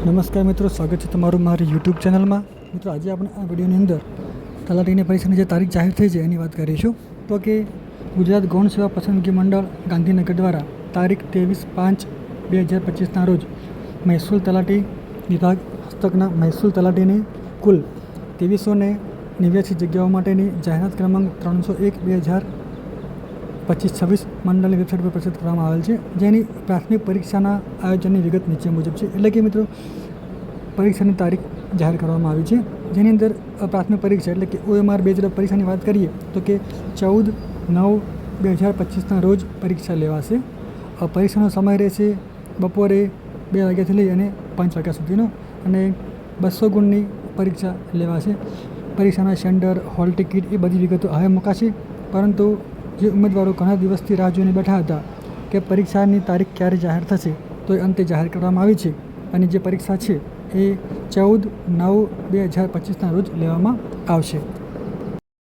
નમસ્કાર મિત્રો, સ્વાગત છે તમારું મારી યુટ્યુબ ચેનલમાં. મિત્રો, આજે આપણે આ વિડીયોની અંદર તલાટીની પરીક્ષાની જે તારીખ જાહેર થઈ છે એની વાત કરીશું. તો કે ગુજરાત ગૌણ સેવા પસંદગી મંડળ ગાંધીનગર દ્વારા તારીખ ત્રેવીસ પાંચ બે હજાર પચીસના રોજ મહેસૂલ તલાટી વિભાગ હસ્તકના મહેસૂલ તલાટીની કુલ ત્રેવીસો ને નેવ્યાસી જગ્યાઓ માટેની જાહેરાત ક્રમાંક ત્રણસો એક બે હજાર પચીસ છવ્વીસ મંડળની વેબસાઇટ પર પ્રસિદ્ધ કરવામાં આવેલ છે. જેની પ્રાથમિક પરીક્ષાના આયોજનની વિગત નીચે મુજબ છે. એટલે કે મિત્રો, પરીક્ષાની તારીખ જાહેર કરવામાં આવી છે. જેની અંદર પ્રાથમિક પરીક્ષા એટલે કે ઓએમઆર બેઝડ પરીક્ષાની વાત કરીએ, તો કે ચૌદ નવ બે હજાર પચીસના રોજ પરીક્ષા લેવાશે. પરીક્ષાનો સમય રહેશે બપોરે બે વાગ્યાથી લઈ અને પાંચ વાગ્યા સુધીનો. અને બસો ગુણની પરીક્ષા લેવાશે. પરીક્ષાના સેન્ટર હોલ ટિકિટ એ બધી વિગતો હવે મુકાશે. પરંતુ જે ઉમેદવારો ઘણા દિવસથી રાહ જોઈને બેઠા હતા કે પરીક્ષાની તારીખ ક્યારે જાહેર થશે, તો એ અંતે જાહેર કરવામાં આવી છે. અને જે પરીક્ષા છે એ ચૌદ નવ બે હજાર પચીસના રોજ લેવામાં આવશે.